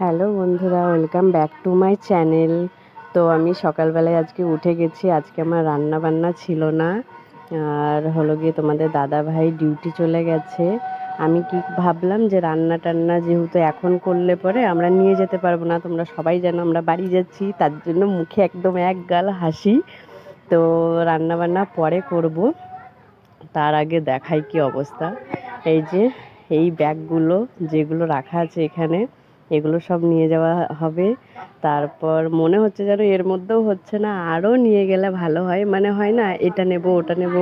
Hello বন্ধুরা, welcome back to my channel. তো আমি সকালবেলায় আজকে উঠে গেছি, আজকে আমার রান্না বান্না ছিল না। আর হলো গিয়ে তোমাদের দাদা ভাই ডিউটি চলে গেছে। আমি কি ভাবলাম যে রান্না টান্না যেহেতু এখন করলে পরে আমরা নিয়ে যেতে পারব না, তোমরা সবাই জানো আমরা বাড়ি যাচ্ছি, তার জন্য মুখে একদম এক গাল হাসি। তো রান্না বান্না পরে করব, তার আগে দেখাই কি অবস্থা। এই যে, এই ব্যাগগুলো যেগুলো রাখা আছে এখানে এগুলো সব নিয়ে যাওয়া হবে। তারপর মনে হচ্ছে যেন এর মধ্যেও হচ্ছে না, আরও নিয়ে গেলে ভালো হয়। মানে হয় না, এটা নেব, ওটা নেব,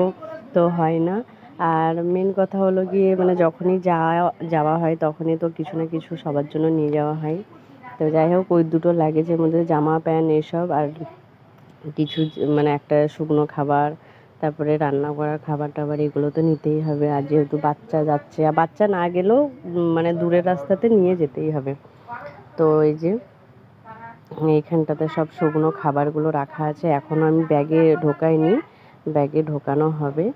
তো হয় না। আর মেন কথা হলো গিয়ে মানে যখনই যাওয়া যাওয়া হয় তখনই তো কিছু না কিছু সবার জন্য নিয়ে যাওয়া হয়। তো যাই হোক, ওই দুটো লাগেজের মধ্যে জামা, প্যান্ট এসব আর কিছু মানে একটা শুকনো খাবার, তারপরে রান্না করার খাবার টাবার এগুলো তো নিতেই হবে। আর যেহেতু বাচ্চা যাচ্ছে, আর বাচ্চা না গেলেও মানে দূরের রাস্তাতে নিয়ে যেতেই হবে। তো এই যে এইখানটাতে সব শুকনো খাবারগুলো রাখা আছে। এখনও আমি ব্যাগে ঢোকাইনি, ব্যাগে ঢোকানো হবে।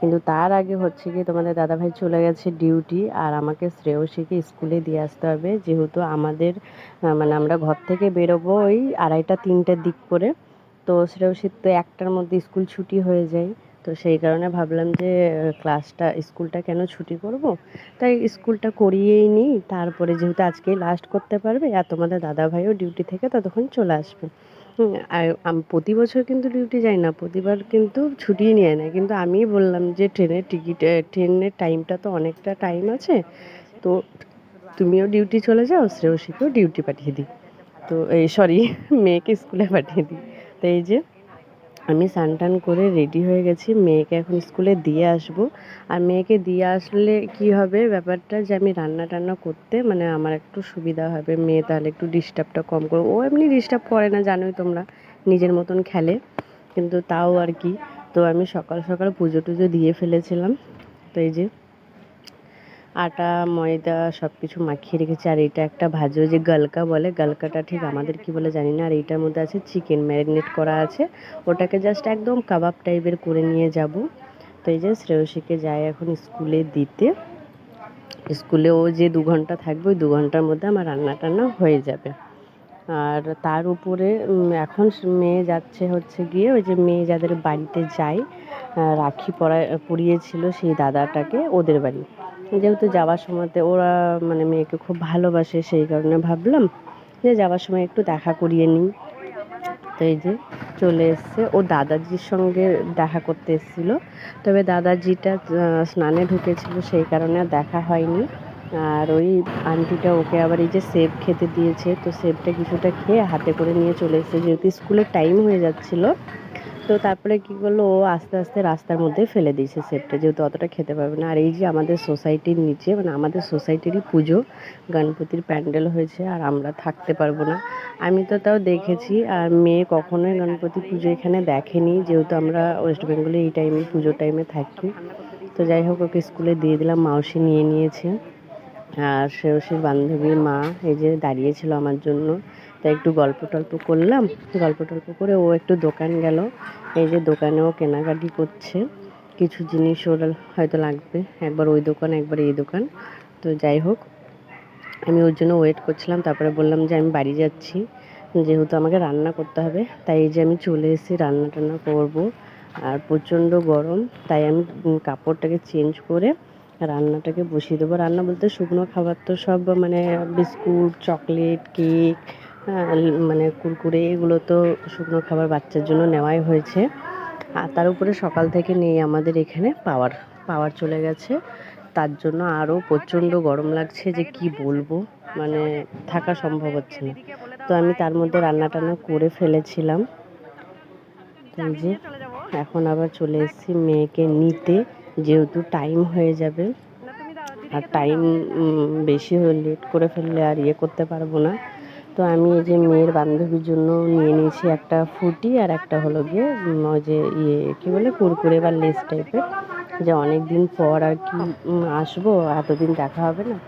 কিন্তু তার আগে হচ্ছে কি, তোমাদের দাদাভাই চলে গেছে ডিউটি আর আমাকে শ্রেয়সীকে স্কুলে দিয়ে আসতে হবে। যেহেতু আমাদের মানে আমরা ঘর থেকে বেরোবো ওই আড়াইটা, তিনটের দিক করে। তো শ্রেয়সীর তো একটার মধ্যে স্কুল ছুটি হয়ে যায়। তো সেই কারণে ভাবলাম যে ক্লাসটা স্কুলটা কেন ছুটি করব? তাই স্কুলটা করিয়েই নিই। তারপরে যেহেতু আজকেই লাস্ট করতে পারবে, আর তোমাদের দাদাভাইও ডিউটি থেকে ততক্ষণ চলে আসবে। আর আম- প্রতি বছর কিন্তু ডিউটি যাই না, প্রতিবার কিন্তু ছুটিই নিয়ে নেয় কিন্তু আমি বললাম যে, ট্রেনের টিকিট ট্রেনের টাইমটা তো অনেকটা টাইম আছে। তো তুমিও ডিউটি চলে যাও, শ্রেয়সীকেও ডিউটি পাঠিয়ে দিই। তো, এই সরি মেয়েকে স্কুলে পাঠিয়ে দিই। তো এই যে আমি স্নান টান করে রেডি হয়ে গেছি। মেয়েকে এখন স্কুলে দিয়ে আসব। আর মেয়েকে দিয়ে আসলে কি হবে? ব্যাপারটা যে আমি রান্না টান্না করতে মানে আমার একটু সুবিধা হবে। মেয়ে তাহলে একটু ডিস্টার্বটা কম করবে ও এমনি ডিস্টার্ব করে না, জানোই তোমরা। নিজের মতন খেলে। কিন্তু তাও আর কি। তো আমি সকাল সকাল পুজো টুজো দিয়ে ফেলেছিলাম। তো এই যে আটা, ময়দা সব কিছু মাখিয়ে রেখেছি। আর এটা একটা ভাজো, যে গালকা বলে। গালকাটা ঠিক আমাদের কি বলে জানি না। আর এইটার মধ্যে আছে চিকেন ম্যারিনেট করা আছে। ওটাকে জাস্ট একদম কাবাব টাইপের করে নিয়ে যাব। তো এই যে শ্রেয়সীকে যায় এখন স্কুলে দিতে। স্কুলে ও যে দু ঘণ্টা থাকবে, ওই দু ঘণ্টার মধ্যে আমার রান্না টান্না হয়ে যাবে। আর তার উপরে এখন মেয়ে যাচ্ছে হচ্ছে গিয়ে ওই যে মেয়ে যাদের বাড়িতে যায় রাখি পরা, পরিয়েছিল সেই দাদাটাকে ওদের বাড়ি। যেহেতু যাওয়ার সময়তে ওরা মানে মেয়েকে খুব ভালোবাসে, সেই কারণে ভাবলাম যে যাওয়ার সময় একটু দেখা করিয়ে নিই। তো এই যে চলে এসছে। ও দাদাজির সঙ্গে দেখা করতে এসেছিল। তবে দাদাজিটা স্নানে ঢুকেছিল, সেই কারণে দেখা হয়নি। আর ওই আন্টিটা ওকে আবার এই যে সেব খেতে দিয়েছে। তো সেবটা কিছুটা খেয়ে হাতে করে নিয়ে চলে এসেছে। যেহেতু স্কুলের টাইম হয়ে যাচ্ছিল তো তারপরে কি করল? ও আস্তে আস্তে রাস্তার মধ্যে ফেলে দিয়েছে সেবটা যেহেতু অতটা খেতে পারবে না। আর এই যে আমাদের সোসাইটির নিচে মানে আমাদের সোসাইটিরই পুজো, গণপতির প্যান্ডেল হয়েছে, আর আমরা থাকতে পারব না। আমি তো তাও দেখেছি, আর মেয়ে কখনোই গণপতি পুজো এখানে দেখেনি, যেহেতু আমরা ওয়েস্ট বেঙ্গলে এই টাইমে পুজো টাইমে থাকি। তো যাই হোক, ওকে স্কুলে দিয়ে দিলাম, মাউসি নিয়ে নিয়েছে। আর শ্রেয়সীর বান্ধবীর মা এই যে দাঁড়িয়েছিল আমার জন্য। তাই একটু গল্প টল্প করলাম। গল্প টল্প করে ও একটু দোকান গেল। এই যে দোকানেও কেনাকাটি করছে। কিছু জিনিস ওর হয়তো লাগবে। একবার ওই দোকান, একবার এই দোকান। তো যাই হোক, আমি ওর জন্য ওয়েট করছিলাম। তারপরে বললাম যে আমি বাড়ি যাচ্ছি। যেহেতু আমাকে রান্না করতে হবে, তাই এই যে আমি চলে এসেছি রান্না টান্না করব। আর প্রচণ্ড গরম, তাই আমি কাপড়টাকে চেঞ্জ করে রান্নাটাকে বসিয়ে দেবো। রান্না বলতে শুকনো খাবার তো সব মানে বিস্কুট, চকলেট, কেক মানে কুরকুরে এগুলো তো শুকনো খাবার বাচ্চার জন্য নেওয়াই হয়েছে। আর তার উপরে সকাল থেকে নেই আমাদের এখানে পাওয়ার পাওয়ার চলে গেছে। তার জন্য আরও প্রচণ্ড গরম লাগছে যে কি বলব মানে থাকা সম্ভব হচ্ছে না। তো আমি তার মধ্যে রান্না টান্না করে ফেলেছিলাম। যে এখন আবার চলে এসেছি মেয়েকে নিতে, যেহেতু টাইম হয়ে যাবে। আর টাইম বেশি হয়ে লেট করে ফেললে আর ইয়ে করতে পারব না। তো আমি এই যে মেয়ের বান্ধবীর জন্য নিয়ে নিয়েছি একটা ফুটি আর একটা হলো গিয়ে ওই যে ইয়ে কী বলে কুরকুরে বা লেস টাইপের। যে অনেক দিন পর আর কি আসব এতদিন দেখা হবে না।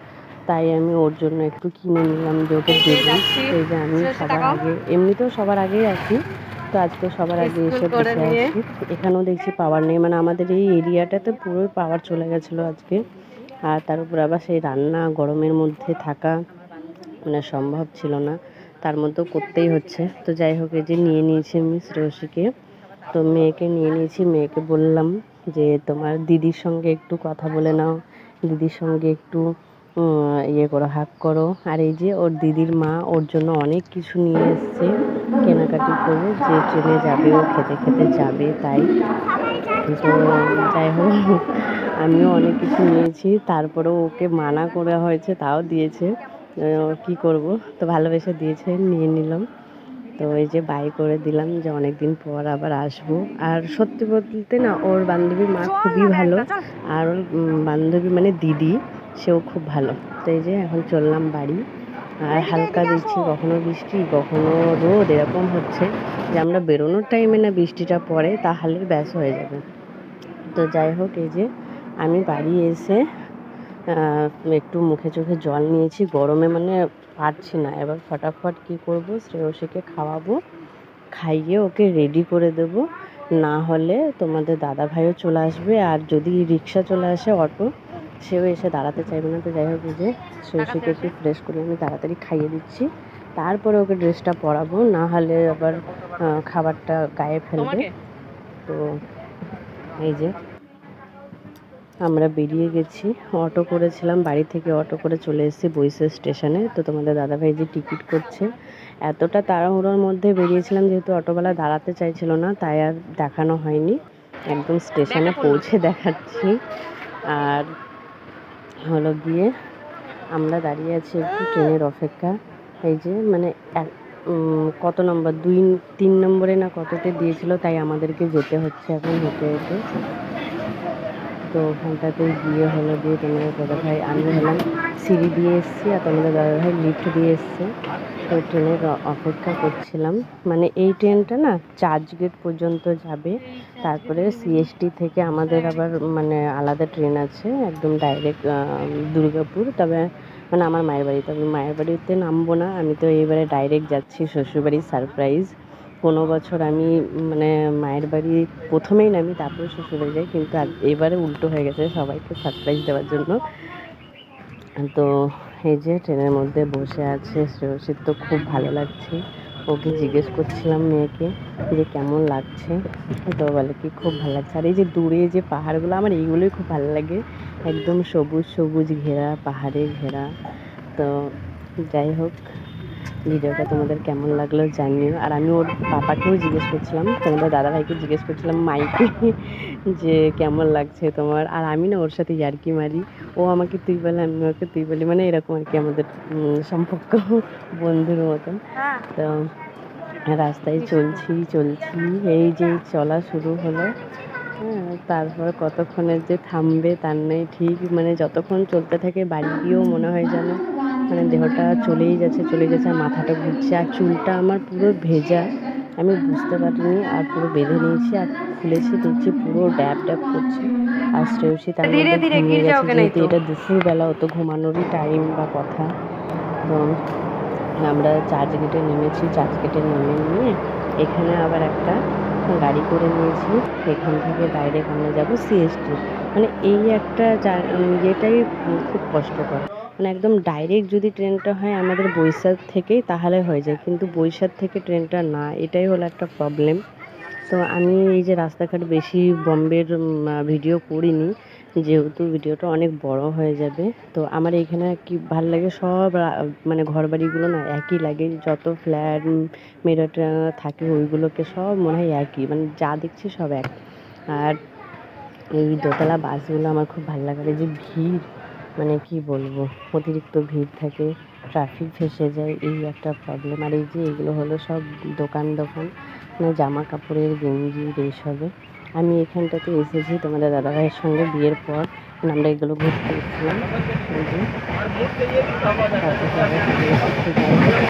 তাই আমি ওর জন্য একটু কিনে নিলাম যে ওকে দেবো এই যে আমি সবার আগে এমনিতেও সবার আগেই আসি তো আজকে সবার আগে এসে বসে আছি। এখানেও দেখছি পাওয়ার নেই। মানে আমাদের এই এরিয়াটাতে পুরোই পাওয়ার চলে গেছিল আজকে। আর তার উপর আবার সেই রান্না গরমের মধ্যে থাকা। মানে সম্ভব ছিল না। তার মধ্যেও করতেই হচ্ছে। তো যাই হোক, এই যে নিয়ে নিয়েছি আমি শ্রেয়সীকে। তো মেয়েকে নিয়ে নিয়েছি। মেয়েকে বললাম যে, তোমার দিদির সঙ্গে একটু কথা বলে নাও। দিদির সঙ্গে একটু ইয়ে করো, হাক করো। আর এই যে ওর দিদির মা ওর জন্য অনেক কিছু নিয়ে এসছে কেনাকাটি করে। যে ট্রেনে যাবে, ও খেতে খেতে যাবে, তাই। তো যাই হোক, আমিও অনেক কিছু নিয়েছি। তারপরেও ওকে মানা করা হয়েছে, তাও দিয়েছে। কি করব? তো ভালোবেসে দিয়েছে নিয়ে নিলাম। তো এই যে বাই করে দিলাম যে অনেক দিন পর আবার আসব। আর সত্যি বলতে না ওর বান্ধবীর মা খুবই ভালো। আর ওর বান্ধবী মানে দিদি সেও খুব ভালো। তো এই যে এখন চললাম বাড়ি। আর হালকা দিচ্ছি কখনো বৃষ্টি কখনো রোদ এরকম হচ্ছে যে আমরা বেরোনোর টাইমে না বৃষ্টিটা পড়ে তাহলে ব্যাস হয়ে যাবে। তো যাই হোক এই যে আমি বাড়ি এসে একটু মুখে চোখে জল নিয়েছি। গরমে মানে পারছি না। এবার ফটাফট কি করব? শ্রেয়সীকে খাওয়াবো। খাইয়ে ওকে রেডি করে দেব। না হলে তোমাদের দাদা ভাইও চলে আসবে। আর যদি রিক্সা চলে আসে অটো সেও এসে দাঁড়াতে চাইবে না। তো যাই হোক যে শ্রেয়সীকে একটু ফ্রেশ করে আমি তাড়াতাড়ি খাইয়ে দিচ্ছি। তারপরে ওকে ড্রেসটা পরাবো। না হলে আবার খাবারটা গায়ে ফেলবে। তো এই যে আমরা বেরিয়ে গেছি। অটো করেছিলাম বাড়ি থেকে অটো করে চলে এসেছি বইসে স্টেশনে। তো তোমাদের দাদাভাই যে টিকিট করছে এতটা তাড়াহুড়োর মধ্যে বেরিয়েছিলাম যেহেতু অটোওয়ালা দাঁড়াতে চাইছিল না তাই আর দেখানো হয়নি। একদম স্টেশনে পৌঁছে দেখাচ্ছি। আর হলো গিয়ে আমরা দাঁড়িয়ে আছি একটু ট্রেনের অপেক্ষা। এই যে মানে এক- কত নম্বর? দুই তিন নম্বরে না কততে দিয়েছিল তাই আমাদেরকে যেতে হচ্ছে এখন হেঁটে হেঁটে। তো ওখানটাতে গিয়ে হলো দিয়ে তোমাদের দাদা ভাই, আমি হলাম সিঁড়ি দিয়ে এসেছি আর তোমাদের দাদা ভাই লিফট দিয়ে এসছে। তো ট্রেনের অপেক্ষা করছিলাম। মানে এই ট্রেনটা না চার্চ গেট পর্যন্ত যাবে। তারপরে সিএসটি থেকে আমাদের আবার মানে আলাদা ট্রেন আছে, একদম ডাইরেক্ট দুর্গাপুর। তবে মানে আমার মায়ের বাড়ি তবে মায়ের বাড়িতে নামবো না। আমি তো এবারে ডাইরেক্ট যাচ্ছি শ্বশুরবাড়ির সারপ্রাইজ কোনো বছর আমি মানে মায়ের বাড়ি প্রথমেই নামি, তারপরে শ্বশুরবাড়ি যাই, কিন্তু এবারে উল্টো হয়ে গেছে সবাইকে সারপ্রাইজ দেওয়ার জন্য। তো এই যে ট্রেনের মধ্যে বসে আছে শ্রেয়সীর, তো খুব ভালো লাগছে। ওকে জিজ্ঞেস করছিলাম মেয়েকে যে কেমন লাগছে? তো বলে কি খুব ভালো লাগছে। আর এই যে দূরে যে পাহাড়গুলো, আমার এইগুলোই খুব ভালো লাগে। একদম সবুজ সবুজ ঘেরা, পাহাড়ে ঘেরা। তো যাই হোক ভিডিওটা তোমাদের কেমন লাগল জানিও। আর আমি ওর পাপাকেও জিজ্ঞেস করছিলাম তোমাদের দাদাভাইকে জিজ্ঞেস করছিলাম মাইকে যে কেমন লাগছে তোমার? আর আমি না ওর সাথে ইয়ার্কি মারি। ও আমাকে তুই বলে আমি ওকে তুই বলি মানে এরকম আর কি আমাদের সম্পর্ক বন্ধুর মতন। তো রাস্তায় চলছি চলছি এই যে চলা শুরু হলো। হ্যাঁ তারপর কতক্ষণের যে থামবে তার নেই ঠিক মানে যতক্ষণ চলতে থাকে বাড়ি গিয়েও মনে হয় যেন মানে দেহটা চলেই যাচ্ছে চলে যাচ্ছে আর মাথাটা ঘুরছে আর চুলটা আমার পুরো ভেজা। আমি বুঝতে পারিনি আর পুরো বেঁধে নিয়েছি আর খুলেছি দেখছি পুরো ড্যাব ড্যাব করছে। আর শ্রেয়সী তার মধ্যে ঘুমিয়ে গেছে যেহেতু এটা দুপুরবেলা অত ঘুমানোরই টাইম বা কথা। তো আমরা চার্চ গেটে নেমেছি চার্চ গেটে নেমে নিয়ে এখানে আবার একটা গাড়ি করে নিয়েছি। এখান থেকে ডাইরেক্ট আমরা যাব সিএসটি মানে এই একটা ইয়েটাই খুব কষ্টকর। মানে একদম ডাইরেক্ট যদি ট্রেনটা হয় আমাদের বৈশাখ থেকেই তাহলে হয়ে যায়। কিন্তু বৈশাখ থেকে ট্রেনটা না, এটাই হলো একটা প্রবলেম তো আমি এই যে রাস্তাঘাট বেশি বম্বের ভিডিও করিনি, যেহেতু ভিডিওটা অনেক বড় হয়ে যাবে। তো আমার এখানে কি ভালো লাগে সব মানে ঘর বাড়িগুলো না একই লাগে। যত ফ্ল্যাট মেরোটা থাকে ওইগুলোকে সব মনে হয় একই মানে যা দেখছি সব এক। আর এই দোতলা বাসগুলো আমার খুব ভালো লাগে যে ভিড়। মানে কি বলব, অতিরিক্ত ভিড় থাকে ট্রাফিক ফেসে যায়, এই একটা প্রবলেম আর এই যে এগুলো হলো সব দোকান দোকান মানে জামা কাপড়ের গেঞ্জি এইসবে আমি এখানটাতে এসেছি তোমাদের দাদাভাইয়ের সঙ্গে বিয়ের পর মানে আমরা এগুলো ঘুরতে এসেছিলাম